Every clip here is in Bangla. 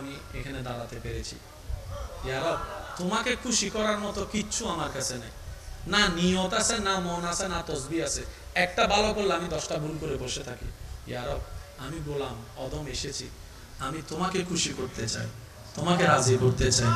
আমি এখানে দাঁড়াতে পেরেছি। তোমাকে খুশি করার মতো কিচ্ছু আমার কাছে নেই। না নিয়ত আছে, না মন আছে, না তসবি আছে। একটা ভালো করলে আমি দশটা ভুল করে বসে থাকি। ইয়ারব আমি বললাম অদম এসেছি। আমি তোমাকে খুশি করতে চাই, তোমাকে রাজি করতে চাই,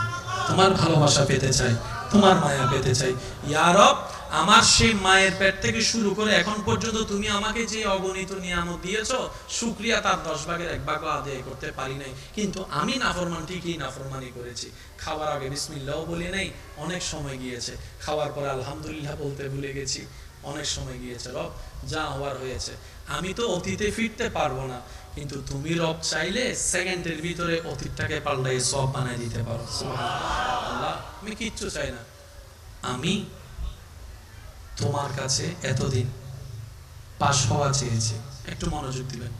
তোমার ভালোবাসা পেতে চাই। তোমার মায়া পেতে চাই। ইয়া রব, আমার সেই মায়ের পেট থেকে শুরু করে এখন পর্যন্ত তুমি আমাকে যে অগণিত নিয়ামত দিয়েছ শুক্রিয়া তার দশ ভাগের এক ভাগও আদায় করতে পারি নাই। কিন্তু আমি নাফরমান, ঠিকই নাফরমানি করেছি। খাওয়ার আগে বিসমিল্লাও বলি নাই, অনেক সময় গিয়েছে। খাওয়ার পরে আলহামদুলিল্লাহ বলতে ভুলে গেছি, অনেক সময় গিয়েছে রব, যা হওয়ার হয়েছে। আমি তো অতীতে ফিরতে পারব না। কিন্তু তুমি রব চাইলে সেকেন্ডের ভিতরে অতীতটাকে পাল্টাই সব বানাই দিতে পারো। আল্লাহ আমি কিচ্ছু চাই না। আমি তোমার কাছে এতদিন পাশ হওয়া চেয়েছি। একটু মনোযোগ দিবেন।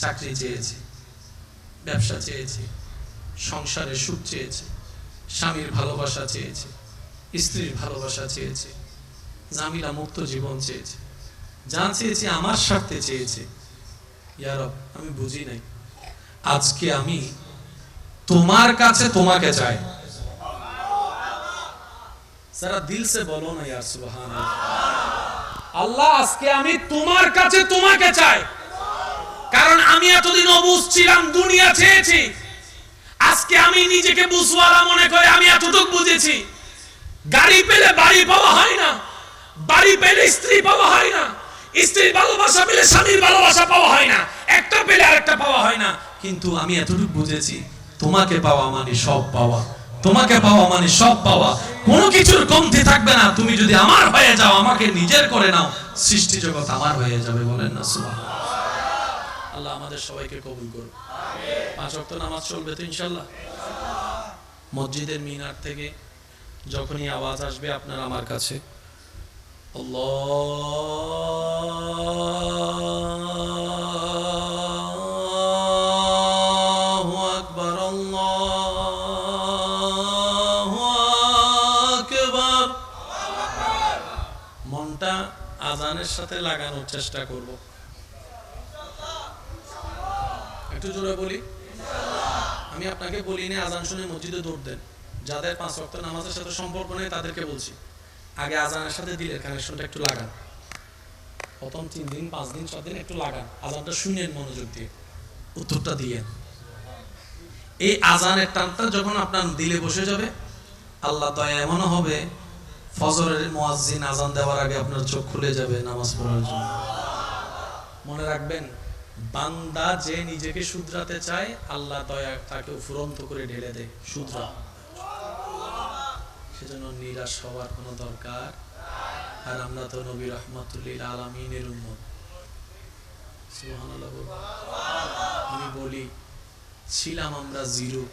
চাকরি চেয়েছি, ব্যবসা চেয়েছি, সংসারে সুখ চেয়েছি, স্বামীর ভালোবাসা চেয়েছি, স্ত্রীর ভালোবাসা চেয়েছি, জামিলা মুক্ত জীবন চেয়েছি। যা চেয়েছি আমার স্বার্থে চেয়েছি। আমি বুঝি নাই। আজকে আমি তোমার কাছে তোমাকে চাই। যারা দিল সে বলো না ইয়ার সুবহান আল্লাহ, আজকে আমি তোমার কাছে তোমাকে চাই। কারণ আমি এতদিন অবুঝ ছিলাম, দুনিয়া চেয়েছি। আজকে আমি নিজেকে বুঝওয়ালা মনে করে আমি এতটুকু বুঝেছি। গাড়ি পেলে বাড়ি পাওয়া হয় না, বাড়ি পেলে স্ত্রী পাওয়া হয় না। স্ত্রীর ভালোবাসা পেলে স্বামীর ভালোবাসা পাওয়া হয় না। একটা পেলে আরেকটা পাওয়া হয় না। কিন্তু আমি এতটুকু বুঝেছি, তোমাকে পাওয়া মানে সব পাওয়া। তোমাকে পাওয়া মানে সব পাওয়া। কোনো কিছুর কমতি থাকবে না। তুমি যদি আমার হয়ে যাও, আমাকে নিজের করে নাও, সৃষ্টি জগৎ আমার হয়ে যাবে বলেন না সুবহান আল্লাহ আমাদের সবাইকে কবুল করুন পাঁচ ওয়াক্ত নামাজ চলবে তো ইনশাল্লাহ মসজিদের মিনার থেকে যখনই আওয়াজ আসবে আপনার আমার কাছে। আল্লাহু আকবার আল্লাহু আকবার মনটা আজানের সাথে লাগানোর চেষ্টা করব। একটু জোরে বলি। আমি আপনাকে বলিনি আজান শুনে মসজিদে দৌড় দেন। যাদের পাঁচ ওয়াক্ত নামাজের সাথে সম্পর্ক নেই তাদেরকে বলছি। আগে আজানের সাথে দিলের কানেকশনটা একটু লাগান। প্রথম তিন দিন, পাঁচ দিন, ছয় দিন একটু লাগান। আজানটা শুনেন মনোযোগ দিয়ে। উত্তরটা দিয়ে এই আজানের টানটা যখন আপনার দিলে বসে যাবে, আল্লাহ দয়া এমনও হবে, ফজরের মুয়াজ্জিন আজান দেওয়ার আগে আপনার চোখ খুলে যাবে নামাজ পড়ার জন্য। মনে রাখবেন, বান্দা যে নিজেকে শুধরাতে চায়, আল্লাহ দয়া তাকে ফুরন্ত করে ঢেলে দেয় শুধরা সেজন্য নিরাশ হওয়ার কোনো দরকার? আর আমরা তো নবী রহমতুল্লিল আলমিনের উন্মত। আমি বলি, ছিলাম আমরা জিরু।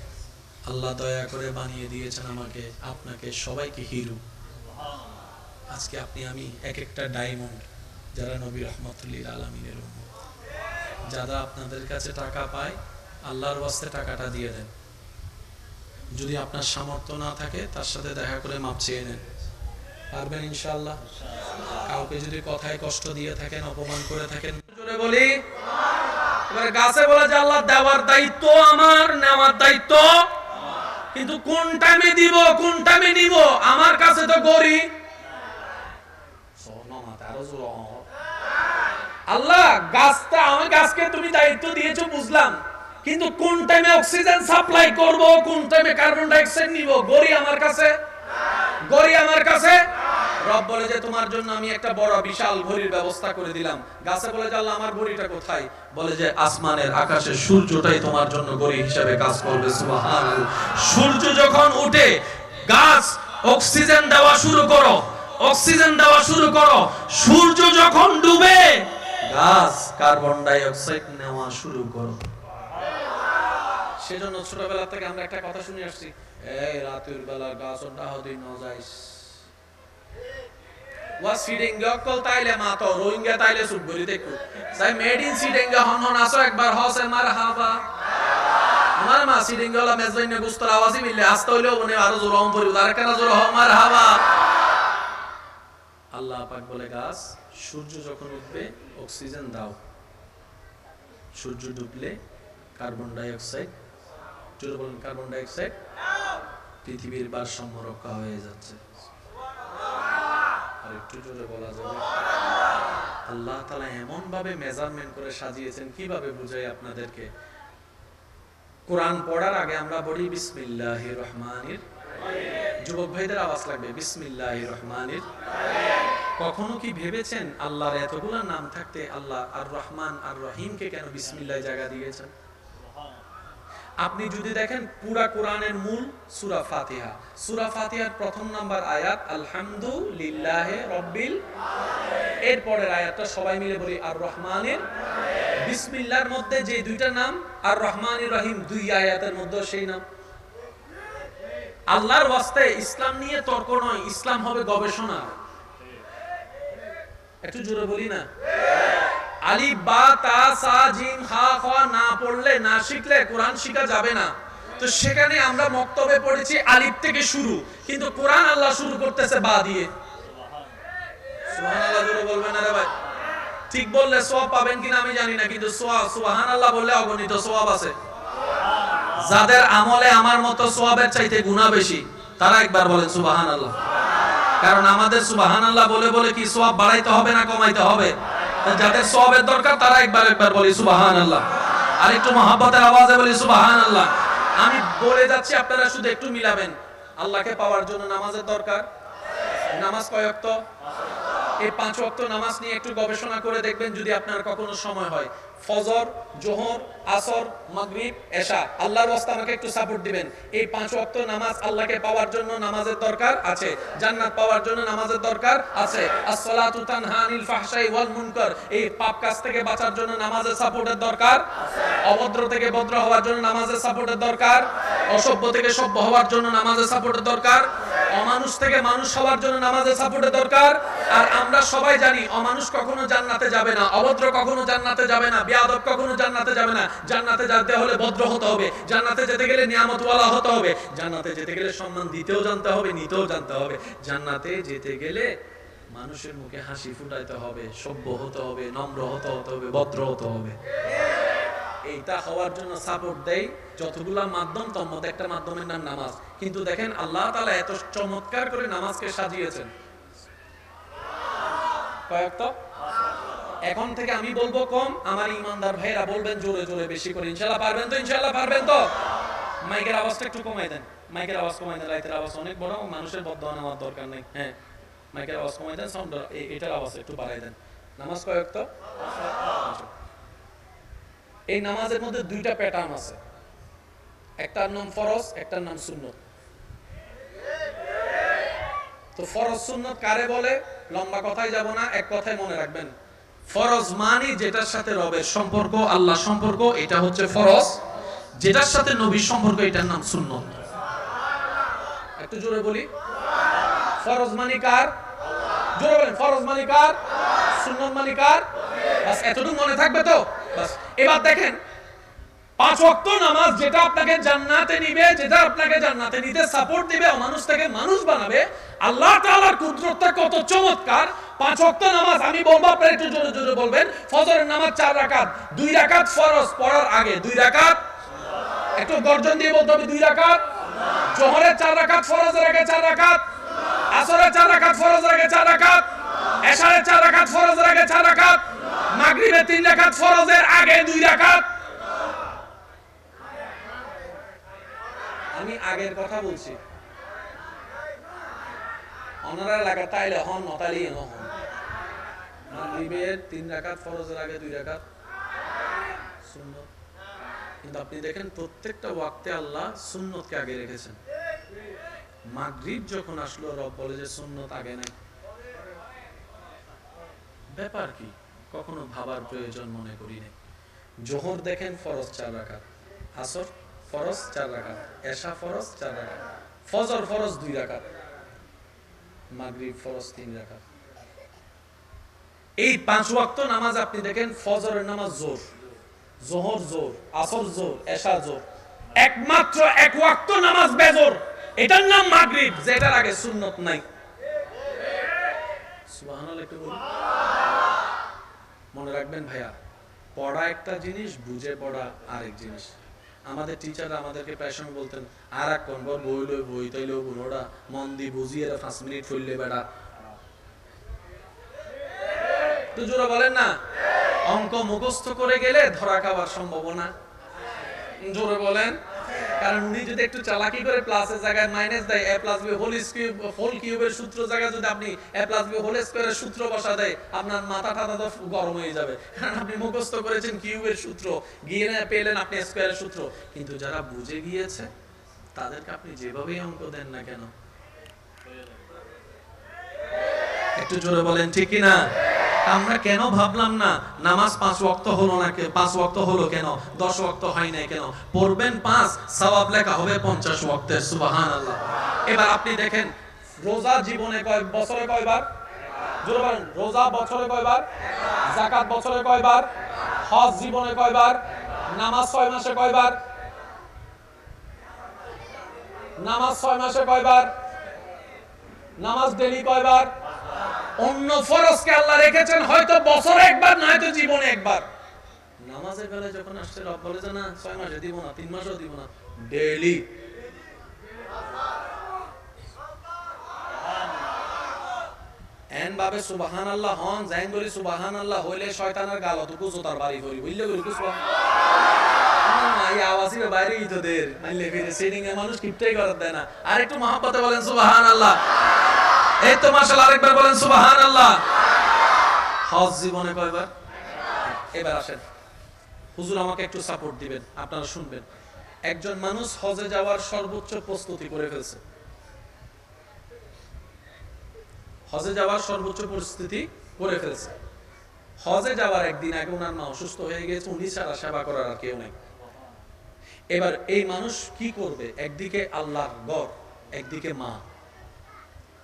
আল্লাহ দয়া করে বানিয়ে দিয়েছেন আমাকে, আপনাকে, সবাইকে হিরু। আজকে আপনি, আমি এক একটা ডায়মন্ড যারা নবী রহমতুল্লিল আলমিনের উন্মত যারা আপনাদের কাছে টাকা পায়, আল্লাহর ওয়াস্তে টাকাটা দিয়ে দেন। যদি আপনার সামর্থ্য না থাকে, তার সাথে দেখা করে মাপ চেয়ে নেন। পারবেন ইনশাল্লাহ কাউকে যদি কথায় কষ্ট দিয়ে থাকেন, অপমান করে থাকেন, জোরে বলি। এবার গাছে বলে যে, আল্লাহ, দেওয়ার দায়িত্ব আমার, নেওয়ার দায়িত্ব কিন্তু কোন টাইমে দিব কোন টাইমে নিব? আমার কাছে তো গড়ি আল্লাহ, গাছটা আমার গাছকে তুমি দায়িত্ব দিয়েছ, বুঝলাম। কিন্তু কোন টাইমে অক্সিজেন সাপ্লাই করব, কোন টাইমে কার্বন ডাইঅক্সাইড নিব? গড়ি আমার কাছে? গড়ি আমার কাছে? রব বলে যে, তোমার জন্য আমি একটা বড় বিশাল ঘড়ির ব্যবস্থা করে দিলাম। গাছে বলে যে, আল্লাহ, আমার ঘড়িটা কোথায়? বলে যে, আসমানের আকাশে সূর্যটাই তোমার জন্য ঘড়ি হিসেবে কাজ করবে, সুবহানাল্লাহ। সূর্য যখন উঠে, গাছ অক্সিজেন দেওয়া শুরু করো অক্সিজেন দেওয়া শুরু করো, সূর্য যখন ডুবে, গাছ কার্বন ডাই অক্সাইড নেওয়া শুরু করো। সেজন্য ছোটবেলা থেকে আমরা একটা কথা শুনে আসছি। এই রাতের বেলা গাছ ডাহ দিন যাইস। ওয়া সিডিঙ্গা কল তাইলে মা তো, রোহিঙ্গা তাইলে সুট ভরি দেখো। সাই মেড ইন সিডিঙ্গা হন হন আসো একবার, হসে মার হাবা। আমার মা সিডিঙ্গা লা মেজবাইনে গুস্তর আওয়াজই মিললে, আসতে হইলেও মনে আরও জোর হম পরি উদার কেন জোর হম মার হাবা। আল্লাহ পাক বলে, গাছ, সূর্য যখন উঠবে, অক্সিজেন দাও। সূর্য ডুবলে কার্বন ডাই অক্সাইড জোরে বলেন কার্বন ডাইঅক্সাইড পৃথিবীর ভারসাম্য রক্ষা হয়ে যাচ্ছে। আর একটু জোরে বলা যাবে। আল্লাহ তালা এমন ভাবে মেজারমেন্ট করে সাজিয়েছেন, কীভাবে বুঝাই আপনাদেরকে? কোরআন পড়ার আগে আমরা বলি বিসমিল্লাহ যুবক ভাইদের আওয়াজ লাগবে, বিসমিল্লাহ রহমানির। কখনো কি ভেবেছেন আল্লাহর এতগুলো নাম থাকতে আল্লাহ আর রহমান আর রহিমকে কেন বিসমিল্লাহ জায়গা দিয়েছেন? আপনি যদি দেখেন পুরা কোরআনের মূল সুরা ফাতিহা। সুরা ফাতিহার প্রথম নাম্বার আয়াত, আলহামদুলিল্লাহ রব্বিল এর পরের আয়াতটা সবাই মিলে বলি আর রহমানের বিসমিল্লাহর মধ্যে যে দুইটা নাম আর রহমানির রহিম, দুই আয়াতের মধ্যে সেই নাম। আল্লাহর ওয়াস্তে ইসলাম নিয়ে তর্ক নয়, ইসলাম হবে গবেষণা। একটু জোরে বলি না? আলিফ বা তা সা জিম হা খ না পড়লে না শিখলে কোরআন শিখা যাবে না। তো সেখানে আমরা মক্তবে পড়েছি আলিফ থেকে শুরু, কিন্তু কোরআন আল্লাহ শুরু করতেছে বা দিয়ে। সুবহানাল্লাহ, জোরে বলবেন ভাই। ঠিক বললে পাবেন কিনা আমি জানি না, কিন্তু সুবহানাল্লাহ বললে অগণিত আছে। যাদের আমলে আমার মতো সোয়াবের চাইতে গুণা বেশি, তারা একবার বলেন সুবহানাল্লাহ। কারণ আমাদের সুবহানাল্লাহ বলে বলে কি সোয়াব বাড়াইতে হবে না কমাইতে হবে? যাদের সবের দরকার, তারা একবার একবার বলি সুবহানাল্লাহ। আর একটু মহাব্বতের আওয়াজে বলি সুবহানাল্লাহ। আমি বলে যাচ্ছি, আপনারা শুধু একটু মিলাবেন। আল্লাহকে পাওয়ার জন্য নামাজের দরকার? নামাজ কয়ক্ত এই পাঁচ অক্ত নামাজ নিয়ে একটু গবেষণা করে দেখবেন যদি আপনার কখনো সময় হয়। ফজর, জোহর, আসর, মাগরিব, এশা। আল্লাহর ওয়াস্তে আমাকে একটু সাপোর্ট দিবেন। এই পাঁচ ওয়াক্ত নামাজ আল্লাহকে পাওয়ার জন্য নামাজের দরকার আছে। জান্নাত পাওয়ার জন্য নামাজের দরকার আছে। আসসালাতু তানহা আনিল ফাহশাই ওয়াল মুনকার। এই পাপ কাজ থেকে বাঁচার জন্য নামাজের সাপোর্টের দরকার অভদ্র থেকে ভদ্র হওয়ার জন্য নামাজের সাপোর্টের দরকার অসভ্য থেকে সভ্য হওয়ার জন্য নামাজের সাপোর্টের দরকার অমানুষ থেকে মানুষ হওয়ার জন্য নামাজের সাপোর্টের দরকার। আর আমরা সবাই জানি, অমানুষ কখনো জান্নাতে যাবে না, অভদ্র কখনো জান্নাতে যাবে না, বেয়াদব কখনো জান্নাতে যাবে না। জান্নাতে যেতে হলে ভদ্র হতে হবে, জান্নাতে যেতে গেলে নিয়ামতওয়ালা হতে হবে, জান্নাতে যেতে গেলে সম্মান দিতেও জানতে হবে, নিতেও জানতে হবে। জান্নাতে যেতে গেলে মানুষের মুখে হাসি ফুটাইতে হবে, সভ্য হতে হবে, নম্র হতে হতে হবে, ভদ্র হতে হবে। এইটা হওয়ার জন্য সাপোর্ট দেয় যতগুলা মাধ্যম তোর মধ্যে একটা মাধ্যমের নাম নামাজ। কিন্তু দেখেন, আল্লাহ তাআলা এত চমৎকার করে নামাজকে সাজিয়েছেন। এখন থেকে আমি বলব কম। আমার ইমানদার ভাইরা বলবেন, জোরে জোরে, বেশি করে। ইনশাআল্লাহ পারবেন তো? ইনশাআল্লাহ পারবেন তো? মাইকের আওয়াজটা একটু কমাই দেন। মাইকের আওয়াজ কমাই দেন, রাইতের আওয়াজ অনেক বড়, মানুষের বদয়া নেওয়ার দরকার নেই। হ্যাঁ মাইকের আওয়াজ কমাই দেন সাউন্ড এটার আওয়াজ একটু বাড়াই দেন। নামাজ কয়েক তো এই নামাজের মধ্যে দুইটা প্যাটার্ন আছে। একটার নাম ফরজ, একটার নাম সুন্নত। তো ফরজ, সুন্নত কারে বলে? লম্বা কথায় যাব না, এক কথায় মনে রাখবেন। ফরজ মানি যেটার সাথে রবের সম্পর্ক আল্লাহ সম্পর্ক, এটা হচ্ছে ফরজ। যেটার সাথে নবীর সম্পর্ক, এটার নাম সুন্নত। একটু জোরে বলি। ফরজ মানি কার? জোরে বলেন, ফরজ মানি কার? সুন্নত মানি কার? এতটুকু মনে থাকবে তো? এবার দেখেন, পাঁচ ওয়াক্ত নামাজ যেটা আপনাকে জান্নাতে নিবে, যেটা আপনাকে জান্নাতে নিতে সাপোর্ট দিবে মানুষ থেকে মানুষ বানাবে, আল্লাহ তাআলার কুদরতটা কত চমৎকার। পাঁচ নামাজ, আমি বলব, আপনারা একটু জোরে জোরে বলবেন, ফজরের নামাজ চার রাকাত, দুই রাকাত ফরজ, পড়ার আগে দুই রাকাত, একটু গর্জন দিয়ে বলতে হবে, দুই রাকাত জোহরের চার রাকাত ফরজের আগে চার রাকাত, আসরের চার রাকাত ফরজের আগে চার রাকাত, এশারের চার রাকাত ফরজের আগে চার রাকাত মাগরিবের তিন রাকাত, ফরজের আগে দুই রাকাত। আমি আগের কথা বলছি। ওনারা লাগা তাইলে হন নতালি হন। মাগরিবের তিন রাকাত, ফরজের আগে দুই রাকাত। সুন্নত। কিন্তু আপনি দেখেন, প্রত্যেকটা ওয়াক্তে আল্লাহ সুন্নতকে আগে রেখেছেন। মাগরিব যখন আসলো, রব বলে যে সুন্নত আগে নাই। ব্যাপার কি? কখনো ভাবার প্রয়োজন মনে করি নাই জোহর দেখেন ফরজ চার রাকাত, আসর ফরজ চার রাকাত, এশা ফরজ চার রাকাত, ফজর ফরজ দুই রাকাত, মাগরিব ফরজ তিন রাকাত। এই পাঁচ ওয়াক্ত নামাজ আপনি দেখেন ফজরের নামাজ জোর, জোহর জোর, আসর জোর, এশা জোর। একমাত্র এক ওয়াক্ত নামাজ বেজোর, এটার নাম মাগরিব, যেটার আগে সুন্নত নাই। সুবহানাল্লাহ একটু বলুন। মনে রাখবেন ভাইয়া, পড়া একটা জিনিস, বুঝে পড়া আরেক জিনিস। আমাদের টিচাররা আমাদেরকে প্রায় সময় বলতেন আর এক কোন বই লই, বই তাইলেও বুনোটা মন দি বুঝিয়ে পাঁচ মিনিট ফেললে বেড়া। তো জোরে বলেন না? অঙ্ক মুখস্থ করে গেলে ধরা খাওয়ার সম্ভাবনা। জোরে বলেন। কারণ উনি যদি একটু চালাকি করে প্লাসের জায়গায় মাইনাস দেয় A plus B whole cube whole কিউবের সূত্র জায়গায় যদি আপনি এ প্লাস বি হোল স্কয়ারের সূত্র বসা দেয়, আপনার মাথা টাথা তো গরম হয়ে যাবে। কারণ আপনি মুখস্থ করেছেন কিউবের সূত্র। গিয়ে না পেলেন আপনি স্কয়ারের সূত্র। কিন্তু যারা বুঝে গিয়েছে, তাদেরকে আপনি যেভাবেই অঙ্ক দেন না কেন। একটু জোরে বলেন, ঠিক না আমরা কেন ভাবলাম না, নামাজ পাঁচ ওয়াক্ত হলো না পাঁচ ওয়াক্ত হলো কেন? দশ ওয়াক্ত হয় নাই কেন? পড়বেন পাঁচ, সওয়াব লেখা হবে পঞ্চাশ ওয়াক্তের সুবাহান আল্লাহ এবার আপনি দেখেন, রোজা জীবনে কয় বছরে কয়বার? রোজা বছরে কয়বার? জাকাত বছরে কয়বার? হজ জীবনে কয়বার? নামাজ ছয় মাসে কয়বার? নামাজ ছয় মাসে কয়বার? নামাজ ডেলি কয়বার? অন্য ফরজকে আল্লাহ রেখেছেন, হয়তো বছরে একবার নয়তো জীবনে একবার। নামাজের বেলায় যখন আসছে, রব বলে যে না ছয় মাসে দিব না, তিন দিব না ডেইলি এন বাবে সুবাহান আল্লাহ হন জাইন বলি সুবাহান আল্লাহ হইলে শয়তানের গাল অতটুকু জোতার বাড়ি বুঝলে এই আওয়াজই বাইরে মাইলে ফিরে সিটিং এ মানুষ কিপটাই করার দেয় না। আর একটু মহাব্বতে বলেন সুবাহান আল্লাহ এই তো মাশাআল্লাহ আরেকবার বলেন সুবাহান আল্লাহ হজ জীবনে কয়বার? এবার আসেন। হুজুর আমাকে একটু সাপোর্ট দিবেন, আপনারা শুনবেন। একজন মানুষ হজে যাওয়ার সর্বোচ্চ প্রস্তুতি করে ফেলছে। হজে যাওয়ার সর্বোচ্চ পরিস্থিতি করে ফেলছে। হজে যাওয়ার একদিন আগে ওনার মা অসুস্থ হয়ে গেছে, উনি ছাড়া সেবা করার আর কেউ নেই। এবার এই মানুষ কি করবে? একদিকে আল্লাহর গড়, একদিকে মা।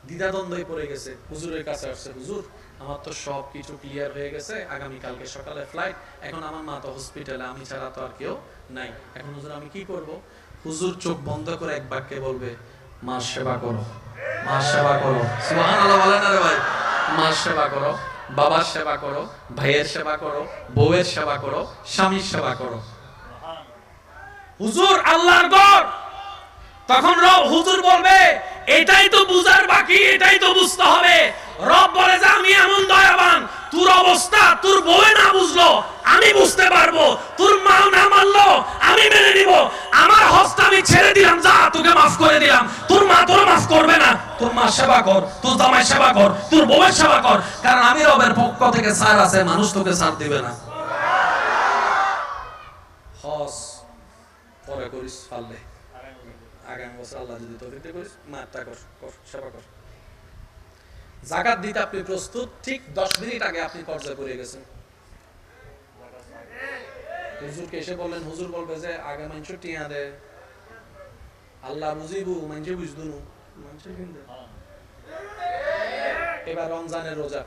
দ্বিধাদ্বন্দ্বই পড়ে গেছে। হুজুরের কাছে আসছে, হুজুর, আমার তো সব কিছু ক্লিয়ার হয়ে গেছে আগামী কালকে সকালে ফ্লাইট এখন আমার মা তো হসপিটালে আমি ছাড়া তো আর কেউ নাই। এখন হুজুর, আমি কি করব? হুজুর চোখ বন্ধ করে এক বাক্যে বলবে মা সেবা করো মা সেবা করো। সুবহানাল্লাহ বলেন না রে ভাই? মা সেবা করো, বাবার সেবা করো, ভাইয়ের সেবা করো, বউয়ের সেবা করো, স্বামীর সেবা করো। হুজুর, আল্লাহর গড় তখন হুজুর বলবে এটাই তো বুঝার বাকি, এটাই তো বুঝতে হবে। রব বলে যে, আমি এমন দয়াবান, তোর অবস্থা, তোর বউয়ে না বুঝলো, আমি বুঝতে পারব, তোর মা না মানলো, আমি মেনে নিব। আমার হস্ত আমি ছেড়ে দিলাম, যা, তোকে মাফ করে দিলাম। তোর মা তোর মাফ করবে না। তোর মা সেবা কর, তোর জামাই সেবা কর, তোর বউয়ের সেবা কর। কারণ আমি রবের পক্ষ থেকে সার আছে, মানুষ তোকে সার দিবে না। হস পরে করিস, পারলে। আগামী বছর আল্লাহ যদি তৌফিক করিস মারটা কর সেবা কর। জাকাত দিতে আপনি প্রস্তুত, ঠিক দশ মিনিট আগে আপনি পর্যায়ে পড়ে গেছেন। হুজুরকে এসে বললেন, হুজুর বলবে যে, আগে মানুষ টিয়া দে। আল্লাহ বুঝিবু মানুষে বুঝদুনু। মানুষে কিনবে এবার রমজানের রোজা,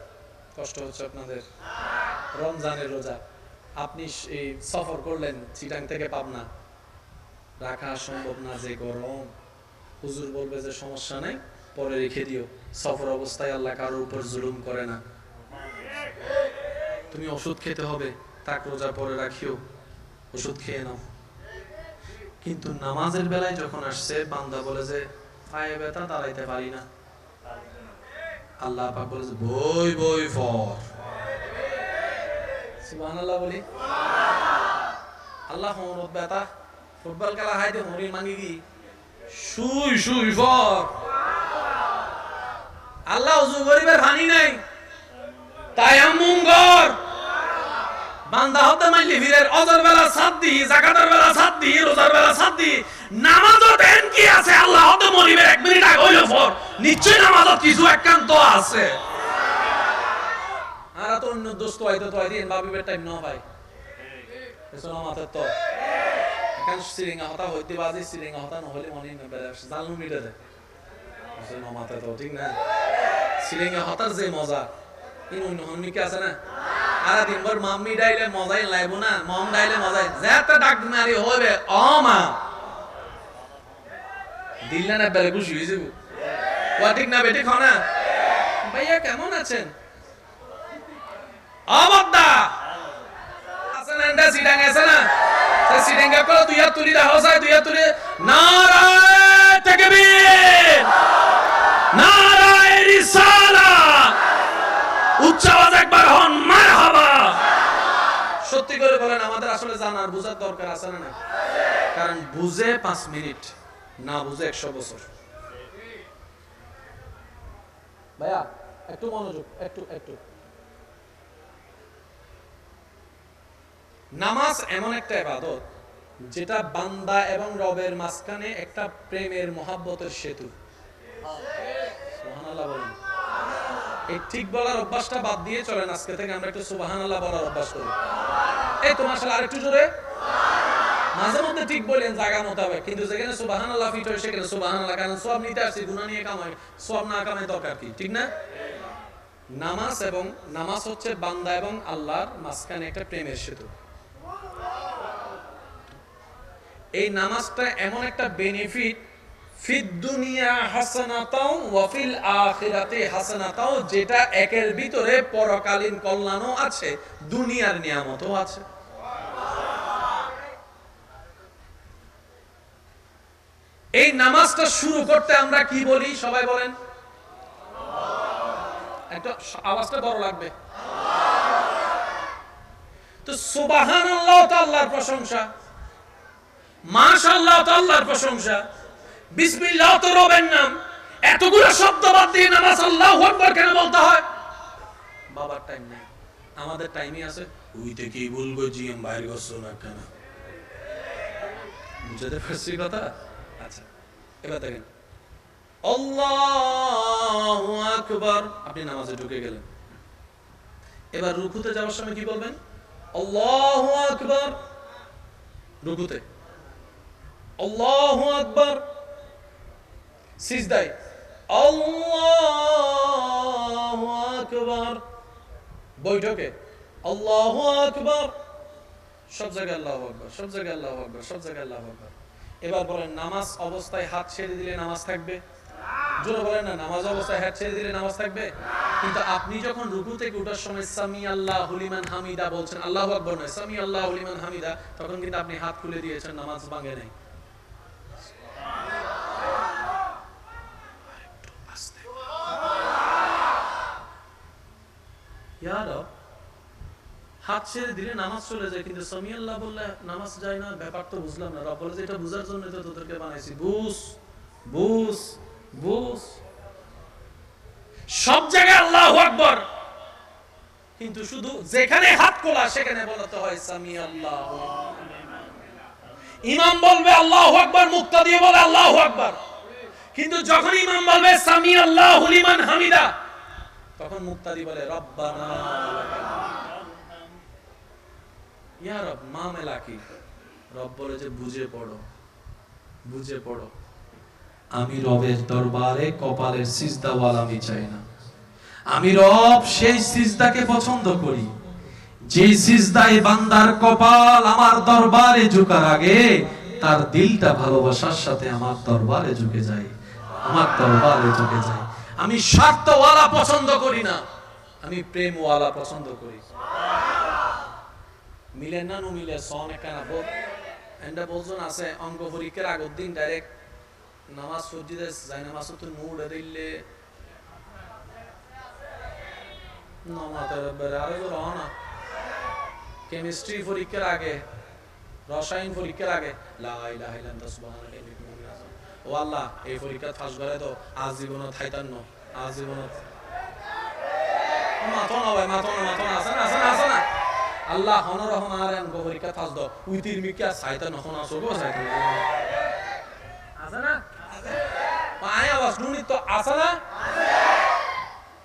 কষ্ট হচ্ছে আপনাদের। রমজানের রোজা, আপনি সফর করলেন, চিটাং থেকে পাবনা। রাখা সম্ভব না যে গরম। হুজুর বলবে যে সমস্যা নাই, পরে রেখে দিও। সফর অবস্থায় আল্লাহ কারোর উপর জুলুম করে না। তুমি ওষুধ খেতে হবে, তাক রোজা পরে রাখিও। ওষুধ খেয়ে নাও। কিন্তু নামাজের বেলায় যখন আসছে, বান্দা বলে যে, পায়ে ব্যথা, দাঁড়াইতে পারি না। আল্লাহ পাক বলে যে, বই বই ফর সুবহানাল্লাহ বলি। আল্লাহ ব্যথা ফুটবল খেলা হাইতে হরিণ মাঙ্গি কি? শুই শুই ফর আল্লাহ উজু গরিবের হানি নাই। তাই আমুঙ্গর বান্দা হতে মাইলি ভিড়ের অজর বেলা সাত দি, জাকাতের বেলা সাত দি, রোজার বেলা সাত দি। নামাজও দেন কি আছে? আল্লাহ হতে মরিবের এক মিনিট আগে হইল ফর নিশ্চয় নামাজত কিছু একান্ত আছে। আর তো অন্য দোস্ত হয়তো তো হয়তো ভাবিবের টাইম ন ভাই। এসব মাথার তো। এখন সিরিঙ্গা হতা হইতে বাজে সিরিঙ্গা হতা নহলে মনে নেবে জালু মিটে দেয় আসলে মাথায় তো ঠিক না হতার যে মজা ইন মাম্মি মজাই লাইব না মজাই মা না ও ঠিক না বেটি ভাইয়া কেমন আছেন আছে না সিডেঙ্গা করে দুই হাত তুলি দেখা যায় দুই তুলি। নারায় তাকবীর। মিনিট, না বুঝে একশো বছর। ভাইয়া, একটু মনোযোগ, একটু একটু। নামাজ এমন একটা ইবাদত যেটা বান্দা এবং রবের মাঝখানে একটা প্রেমের মহাব্বতের সেতু। এই ঠিক বলার অভ্যাসটা বাদ দিয়ে চলেন আজকে থেকে আমরা একটু সুবহানাল্লাহ বলার অভ্যাস করি। এই তোমার সাথে আরেকটু জোরে? মাঝে মধ্যে ঠিক বলেন, জায়গা মোতাবেক। কিন্তু যেখানে সুবহানাল্লাহ ফিট হয়, সেখানে সুবহানাল্লাহ কারণ সব নিতে আসছি, গুনাহ নিয়ে কামাই, সব না কামাই দরকার কি, ঠিক না? নামাজ এবং, নামাজ হচ্ছে বান্দা এবং আল্লাহর মাঝখানে একটা প্রেমের সেতু। এই নামাজটা এমন একটা বেনিফিট যেটা একের ভিতরে পরকালীন কল্যাণও আছে, দুনিয়ার নিয়ামতও আছে। এই নামাজটা শুরু করতে আমরা কি বলি? সবাই বলেন। একটা আওয়াজটা বড় লাগবে। তো সুবহানাল্লাহ তো আল্লাহর প্রশংসা। মাশাআল্লাহ তো আল্লাহর প্রশংসা। বিসমিল্লাহ তো রবের নাম। এতগুলো শব্দ বাদ দিয়ে নামাজ আল্লাহু আকবার কেন বলতে হয়? বাবার টাইম নেই। আমাদের টাইমই আছে। ওই থেকেই বলব জি এম বাইরে গেছো না কেন? বুঝতে পারছি কথা? আচ্ছা এবার দেখেন। আল্লাহু আকবার। আপনি নামাজে ঢুকে গেলেন। এবার রুকুতে যাওয়ার সময় কি বলবেন? আল্লাহু আকবার। রুকুতে। আল্লাহু আকবার। সিজদায়। আল্লাহু আকবার। বৈঠকে। আল্লাহু আকবার। সব জায়গায় আল্লাহু আকবার, সব জায়গায় আল্লাহু আকবার, সব জায়গায় আল্লাহু আকবার। এবার বলেন, নামাজ অবস্থায় হাত ছেড়ে দিলে নামাজ থাকবে? জোরে বলেন না, নামাজ অবস্থায় হাত ছেড়ে দিলে নামাজ থাকবে? কিন্তু আপনি যখন রুকু থেকে ওঠার সময় সামি আল্লাহ হুলিমান হামিদা বলছেন, আল্লাহু আকবার নয়, সামি আল্লাহ হুলিমান হামিদা, তখন কিন্তু আপনি হাত খুলে দিয়েছেন, নামাজ ভাঙে নাই। হাত ছেড়ে দিলে নামাজ চলে যায়, কিন্তু সামি আল্লাহ বললে নামাজ যায় না, ব্যাপার তো বুঝলাম না। রব বলে যে এটা বুঝার জন্য তো তোদেরকে বানাইছি। বুঝ বুঝ বুঝ। সব জায়গায় আল্লাহ আকবর। কিন্তু শুধু যেখানে হাত খোলা, সেখানে বলতে হয়, সামি আল্লাহ ইমাম বলবে, আল্লাহ আকবর। মুক্তা দিয়ে বলে, আল্লাহ আকবর। কিন্তু যখন ইমাম বলবে, সামি আল্লাহ লিমান হামিদা, তখন মুক্তাদি বলে, রব্বানা ইয়া রব কি? রব বলে যে, বুঝে পড়ো বুঝে পড়ো। আমি রবের দরবারে কপালের সিজদাওয়াল আমি চাই না। আমি রব সেই সিজদাকে পছন্দ করি। যে সিজদায় বান্দার কপাল আমার দরবারে ঝুকার আগে, তার দিলটা ভালোবাসার সাথে আমার দরবারে ঝুঁকে যায়। আমার দরবারে ঝুঁকে যায়। আমি স্বার্থওয়ালা পছন্দ করি না, আমি প্রেমওয়ালা পছন্দ করি। মিলে না নু মিলে সন একখানা বোধ। এন্ডা বলজন আছে অঙ্ক পরীক্ষার আগের দিন ডাইরেক্ট নামাজ সজ্জিদে যাই নামাজ তো মুড়ে দিলে নমাতের বেড়ে আরও জোর হও না কেমিস্ট্রি পরীক্ষার আগে রসায়ন পরীক্ষার আগে ও আল্লাহ এই পরীক্ষা ফাঁস করে তো আজীবন থাইতান ন আজীবন মাথো না ভাই মাথো না মাথো না আছে না আছে না আছে না আল্লাহ হন রহমান অঙ্ক পরীক্ষা ফাঁস দ উইতির মিকা সাইতান হন আসো গো সাইতান আছে না পায় আওয়াজ নুনি তো আছে না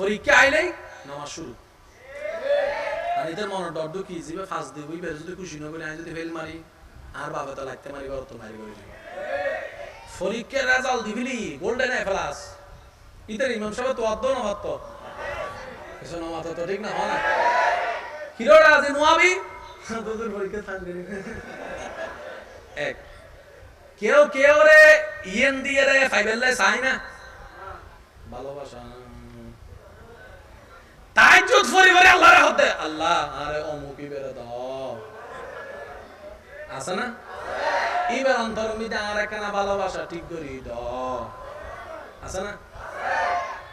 পরীক্ষা আইলেই নামাজ শুরু। এদের ডর ঢুকি যাবে ফাঁস দিবই বের যদি খুশি না করে, আমি যদি ফেল মারি, আর বাবা তো লাগতে মারি বড় তো মারি। করে রেজাল্ট দিবিলি, গোল্ডেন এ ইতার ইমাম সাহেব তো অদ্দ না না মাত্র তো ঠিক না, হয় না? নোয়াবি তোদের পরীক্ষা এক। কেউ কেউ রে, ইয়েন দিয়ে রে, ফাইবেল চাই না। ভালোবাসা। তাইজুদ পরিবারে আল্লাহর হতে আল্লাহ, আরে অমুকি বেরে দাও। আছে না? এবার অন্তর মিদে আর ভালোবাসা ঠিক করি দাও। আছে না?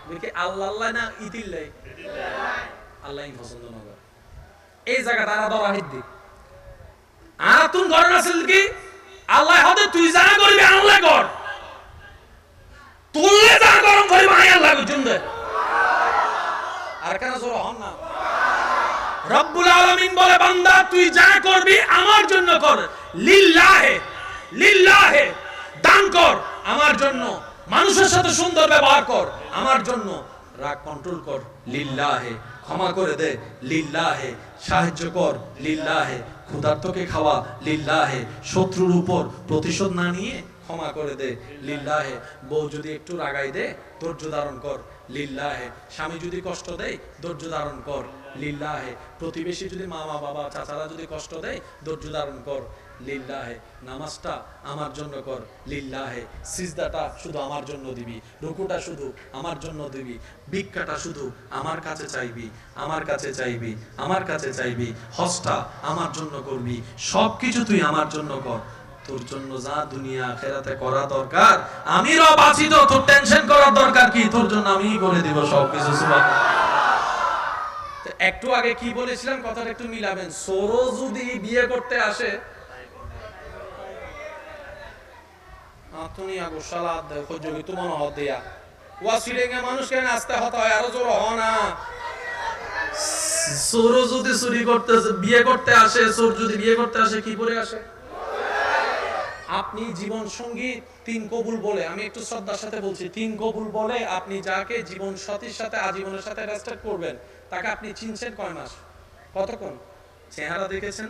দেখি আল্লাহ আল্লাহ না ইতিল্লাই আল্লাহ পছন্দ না এই জায়গাটা আর ধরা হিদ্দি। আর তুই ঘর আছিল কি? আল্লাহ হতে তুই যা করবি আল্লাহ কর। তুললে যা গরম করবি আই আল্লাহ দে। আর কেন জোর হন না? রব্বুল আলামিন বলে, বান্দা, তুই যা করবি আমার জন্য কর। লিল্লাহে লিল্লাহে, দান কর আমার জন্য। মানুষের সাথে সুন্দর ব্যবহার কর আমার জন্য। রাগ কন্ট্রোল কর, লিল্লাহে, ক্ষমা করে দে, লিল্লাহে, সাহায্য কর, লিল্লাহে, ক্ষুধার্তকে খাওয়া, লিল্লাহে, শত্রুর উপর প্রতিশোধ না নিয়ে ক্ষমা করে দে, লিল্লাহে। বউ যদি একটু রাগাই দে, ধৈর্য ধারণ কর। লিল্লাহে, স্বামী যদি কষ্ট দেয়, ধৈর্য ধারণ কর। লিল্লাহে, প্রতিবেশী যদি মামা, বাবা, চাচারা যদি কষ্ট দেয়, ধৈর্য ধারণ কর। লিল্লাহে, নামাজটা আমার জন্য কর। লিল্লাহে, সিজদাটা শুধু আমার জন্য দিবি, রুকুটা শুধু আমার জন্য দিবি, ভিক্ষাটা শুধু আমার কাছে চাইবি, আমার কাছে চাইবি, আমার কাছে চাইবি, হজটা আমার জন্য করবি, সবকিছু তুই আমার জন্য কর। তোর জন্য যা দুনিয়া আখেরাতে করা দরকার, আমি রব আছি তো, তোর টেনশন করার দরকার কি? তোর জন্য আমি করে দিব সবকিছু একটু আগে কি বলেছিলাম? কথাটা একটু মিলাবেন। সোরো যদি বিয়ে করতে আসে সালাদ দেয়। তোমার হত হয়, আরও জোর হ না। সোরো যদি চুরি করতে, বিয়ে করতে আসে, সোর যদি বিয়ে করতে আসে, কি করে আসে? আপনি জীবন সঙ্গী তিন কবুল বলে, আমি একটু শ্রদ্ধার সাথে বলছি, তিন কবুল বলে আপনি যাকে জীবন সাথীর সাথে আজীবনের সাথে রেজিস্টার করবেন, তাকে আপনি চিনছেন কয় মাস? কতক্ষণ? চেহারা দেখেছেন?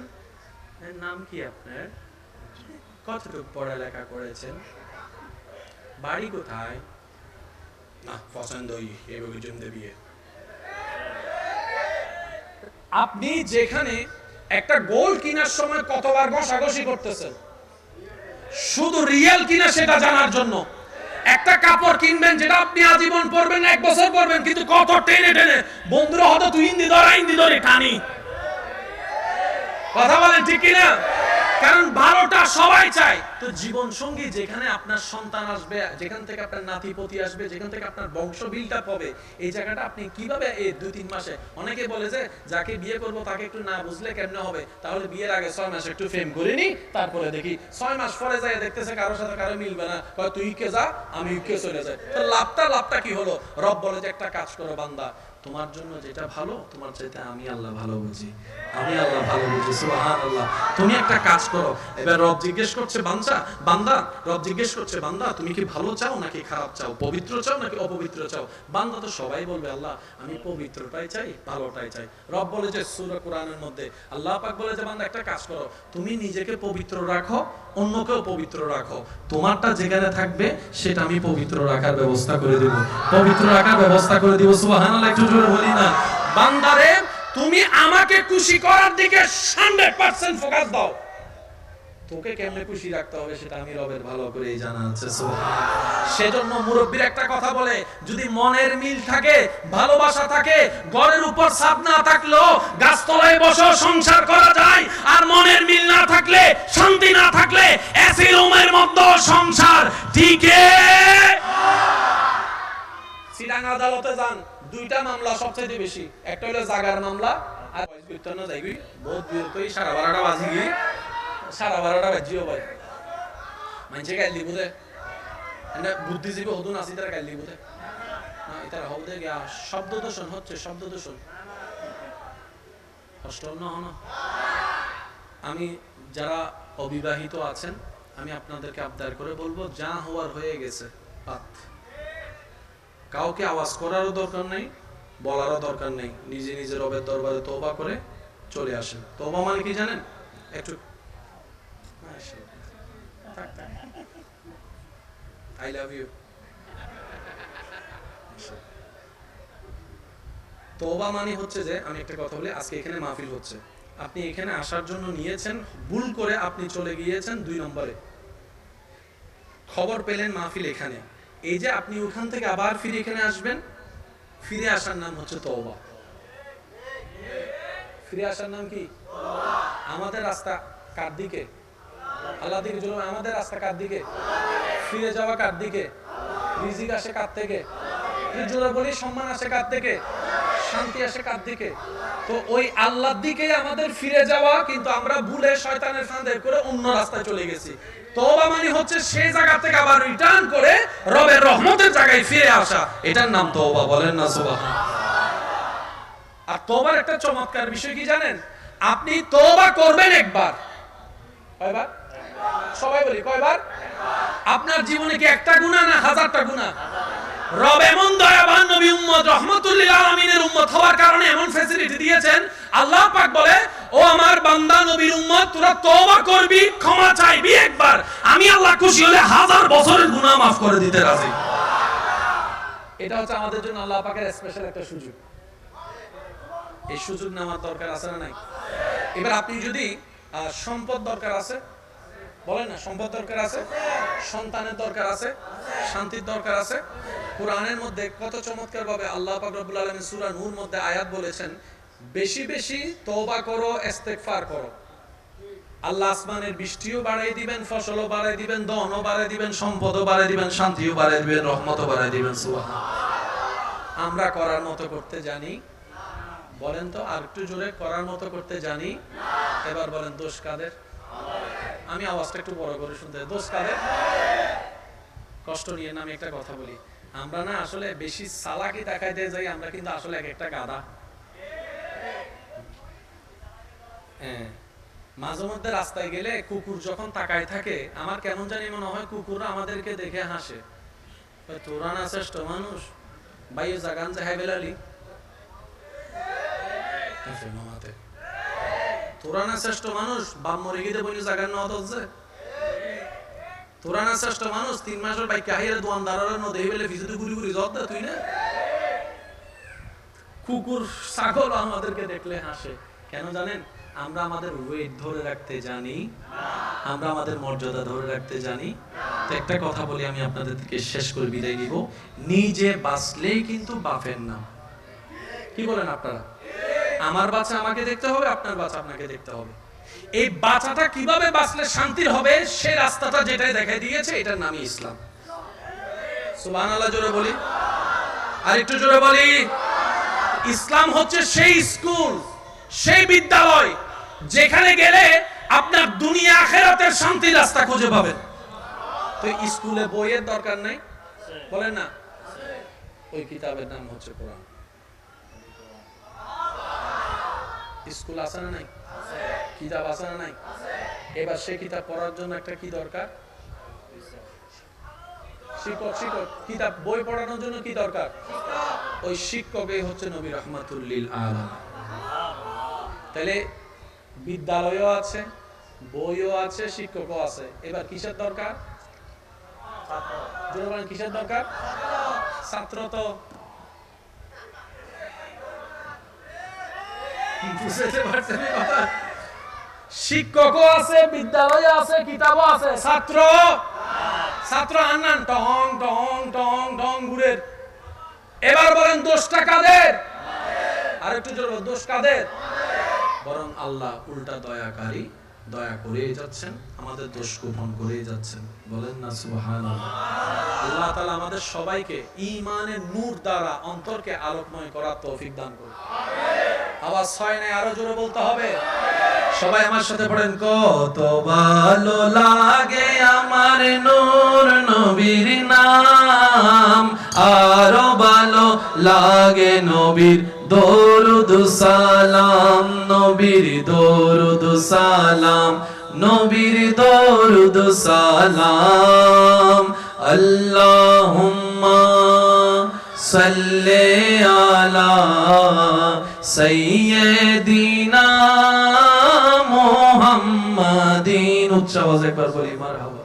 নাম কি আপনার? কতটুকু পড়ালেখা করেছেন? বাড়ি কোথায়? না পছন্দই বিয়ে। আপনি যেখানে একটা গোল কেনার সময় কতবার ঘষাঘষি করতেছেন? শুধু রিয়েল কিনা সেটা জানার জন্য। একটা কাপড় কিনবেন, যেটা আপনি আজীবন পরবেন, এক বছর পরবেন, কিন্তু কত টেনে টেনে। বন্ধুরা হতো তুই ইন্দি ধরা, ইন্দি ধরে টানি। কথা বলেন ঠিক কিনা? কারণ ভালোটা সবাই চায়। তো জীবন সঙ্গী যেখানে আপনার সন্তান আসবে, যেখান থেকে আপনার নাতিপতি আসবে, যেখান থেকে আপনার বংশ বিলটা পাবে এই জায়গাটা আপনি কীভাবে এই দুই তিন মাসে, অনেকে বলে যে যাকে বিয়ে করব তাকে একটু না বুঝলে কেমনে হবে? তাহলে বিয়ের আগে ছয় মাস একটু ফেম করে নি, তারপরে দেখি ছয় মাস পরে যায় দেখতেছে কারোর সাথে কারও মিলবে না। তুই কে যা? আমি কে চলে যাই? তো লাভটা লাভটা কি হলো? রব বলে যে একটা কাজ করো বান্দা। তোমার জন্য যেটা ভালো, তোমার চাইতে আমি আল্লাহ ভালো বুঝি। আমি আল্লাহ ভালো বুঝি, সুবহানাল্লাহ। তুমি একটা কাজ করো, এবার রব জিজ্ঞেস করছে, বান্দা বান্দা, রব জিজ্ঞেস করছে, বান্দা, তুমি কি ভালো চাও নাকি খারাপ চাও? পবিত্র চাও নাকি অপবিত্র চাও? বান্দা তো সবাই বলবে, আল্লাহ, আমি পবিত্রটাই চাই, ভালোটাই চাই। রব বলে যে, সূরা কোরআনের মধ্যে আল্লাহ পাক বলে যে, বান্দা, একটা কাজ করো, তুমি নিজেকে পবিত্র রাখো, অন্যকেও পবিত্র রাখো। তোমারটা যেখানে থাকবে, সেটা আমি পবিত্র রাখার ব্যবস্থা করে দেব। পবিত্র রাখার ব্যবস্থা করে দিব, সুবহানাল্লাহ, একটু জোরে বলি না। বান্দারে, তুমি আমাকে খুশি করার দিকে 100% ফোকাস দাও। তোকে কেমনে খুশি রাখতে হবে সেটা আমি রবের ভালো করেই জানা আছে। সেজন্য মুরব্বীর একটা কথা বলে, যদি মনের মিল থাকে, ভালোবাসা থাকে, ঘরের উপর ছাদ না থাকলেও গাছতলায় বসে সংসার করা যায়, আর মনের মিল না থাকলে, শান্তি না থাকলে, এসি রুমের মধ্যে সংসার টিকে সিডাং আদালতে যান। দুইটা মামলা সবচেয়ে বেশি। একটা হলো জাগার মামলা, আর বিতর্ণ যাইবি বহুত বিরত সারা বারোটা বাজি গিয়ে সারা বারোটা বাজিও ভাই। মানুষে গাইল এনে বুদ্ধিজীবী হদুন আসি তারা গাইল দিব না দে গিয়া, শব্দ দূষণ হচ্ছে, শব্দ দূষণ। হস্টল না। আমি যারা অবিবাহিত আছেন, আমি আপনাদেরকে আবদার করে বলব, যা হওয়ার হয়ে গেছে, বাদ। কাউকে আওয়াজ করারও দরকার নেই, বলারও দরকার নেই। নিজে নিজের রবের দরবারে তোবা করে চলে আসেন। তোবা মানে কি জানেন? একটু আই লাভ ইউ তওবা মানে হচ্ছে যে, আমি একটা কথা বলি, আজকে এখানে মাহফিল হচ্ছে। আপনি এখানে আসার জন্য নিয়েছেন, ভুল করে আপনি চলে গিয়েছেন দুই নম্বরে। খবর পেলেন মাহফিল এখানে। এই যে আপনি ওখান থেকে আবার ফিরে এখানে আসবেন, ফিরে আসার নাম হচ্ছে তওবা। ফিরে আসার নাম কি? আমাদের রাস্তা কার দিকে? আল্লাহ দিকে চলুন, আমাদের রাস্তা কার দিকে? ফিরে যাওয়া কার দিকে? রিজিক আসে কার থেকে? বলি সম্মান আসে কার থেকে? শান্তি আসে কার দিকে? তো ওই আল্লাহর দিকে আমাদের ফিরে যাওয়া, কিন্তু আমরা ভুলে শয়তানের ফাঁদে করে অন্য রাস্তায় চলে গেছি। তোবা মানে হচ্ছে সেই জায়গা থেকে আবার রিটার্ন করে রবের রহমতের জায়গায় ফিরে আসা। এটার নাম তোবা বলেন না সুবহান আর তোবার একটা চমৎকার বিষয় কি জানেন? আপনি তোবা করবেন একবার। কয়বার? সবাই বলি, কয়বার? আপনার জীবনে কি একটা গুণা না হাজারটা গুণা রব এমন দয়াবান নবী উম্মত, রহমতুল্লিল আলমিনের উম্মত হওয়ার কারণে এমন ফ্যাসিলিটি দিয়েছেন। আল্লাহ পাক বলে, ও আমার বান্দা নবীর উম্মত, তোরা তওবা করবি, ক্ষমা চাইবি একবার। আমি আল্লাহ খুশি হলে হাজার বছরের গুনাহ মাফ করে দিতে রাজি। এটা হচ্ছে আমাদের জন্য আল্লাহ পাকের স্পেশাল একটা সুযোগ। এই সুযোগ নেওয়ার দরকার আছে না নাই? এবার আপনি যদি সম্পদ দরকার আছে বলেন না, সম্পদ দরকার আছে? সন্তানের দরকার আছে? শান্তির দরকার আছে? কোরআনের মধ্যে কত চমৎকার ভাবে আল্লাহ পাক আলামিন সূরা নূর মধ্যে আয়াত বলেছেন, বেশি বেশি তওবা করো, ইস্তেগফার করো। আল্লাহ আসমানের বৃষ্টিও বাড়াই দিবেন, ফসলও বাড়াই দিবেন দনও বাড়াই দিবেন, সম্পদও বাড়াই দিবেন, শান্তিও বাড়াই দিবেন, রহমতও বাড়াই দিবেন সুবহান আমরা করার মতো করতে জানি, বলেন তো, আর একটু জোরে, করার মতো করতে জানি, এবার বলেন দোষ কাদের? আমি আওয়াজটা একটু বড় করে শুনতে দোষ কষ্ট নিয়ে না আমি একটা কথা বলি। আমরা না আসলে বেশি সালাকি দেখাইতে যাই, আমরা কিন্তু আসলে এক একটা গাদা হ্যাঁ। মাঝে মধ্যে রাস্তায় গেলে কুকুর যখন তাকায় থাকে, আমার কেমন জানি মনে হয় কুকুররা আমাদেরকে দেখে হাসে। তোরা না শ্রেষ্ঠ মানুষ? বাইয়ে জাগান যে হাই শ্রেষ্ঠ মানুষ বলি জাগান না হচ্ছে। শ্রেষ্ঠ মানুষ, তিন মাসের বাইক কাহিরে দোয়ানদারের ন দেহি বেলে দে তুই না? কুকুর, ছাগল আমাদেরকে দেখলে হাসে। কেন জানেন? আমরা আমাদের ওয়েট ধরে রাখতে জানি। আমরা আমাদের মর্যাদা ধরে রাখতে জানি। তো একটা কথা বলি আমি আপনাদের থেকে শেষ করে বিদায় নিব। নিজে বাঁচলেই কিন্তু বাপের নাম। কি বলেন আপনারা? আমার বাচ্চা আমাকে দেখতে হবে, আপনার বাচ্চা আপনাকে দেখতে হবে। এই বাচ্চাটা কীভাবে বাঁচলে শান্তির হবে, সে রাস্তাটা যেটাই দেখাই দিয়েছে, এটার নামই ইসলাম। সুবহানাল্লাহ, জোরে বলি। আর একটু জোরে বলি। ইসলাম হচ্ছে সেই স্কুল, সেই বিদ্যালয়, যেখানে গেলে আপনার দুনিয়া আখেরাতের শান্তির রাস্তা খুঁজে পাবেন। তো স্কুলে বইয়ের দরকার নাই? বলেন না? ওই কিতাবের নাম হচ্ছে কোরআন। স্কুল আছে না নাই? কিতাব আছে না নাই? এবার সে কিতাব পড়ার জন্য একটা কি দরকার? শিক্ষক শিক্ষক, কিতাব, বই পড়ানোর জন্য কি দরকার? ওই শিক্ষকই হচ্ছে নবী রহমাতুল্লিল আলম তাহলে বিদ্যালয়ও আছে, বইও আছে, শিক্ষকও আছে। এবার কিসের দরকার? কিসের দরকার? ছাত্র তো আছে বিদ্যালয় আছে, কিতাবও আছে। ছাত্র? ছাত্র আনান টং টং টং টং ঘুরে এবার বলেন, দোষটা কাদের? আর একটু দোষ কাদের? বরং আল্লাহ উল্টা দয়াকারী, দয়া করেই যাচ্ছেন, আমাদের দোষ গোপন করেই যাচ্ছেন। বলেন না সুবহান আল্লাহ তাআলা আমাদের সবাইকে ঈমানের নূর দ্বারা অন্তরকে আলোকময় করার তৌফিক দান করুন। আওয়াজ হয় না আরও জোরে বলতে হবে। সবাই আমার সাথে পড়েন, কত ভালো লাগে আমার নূর নবীর নাম। আরও ভালো লাগে নবীর দরুদ সালাম, নবীর দরুদ সালাম, নবীর দরুদ সালাম। আল্লাহুম্মা সাল্লি আলা সৈয়দিনা মোহাম্মদিন উচ্চ আওয়াজ একবার বলি মারহাবা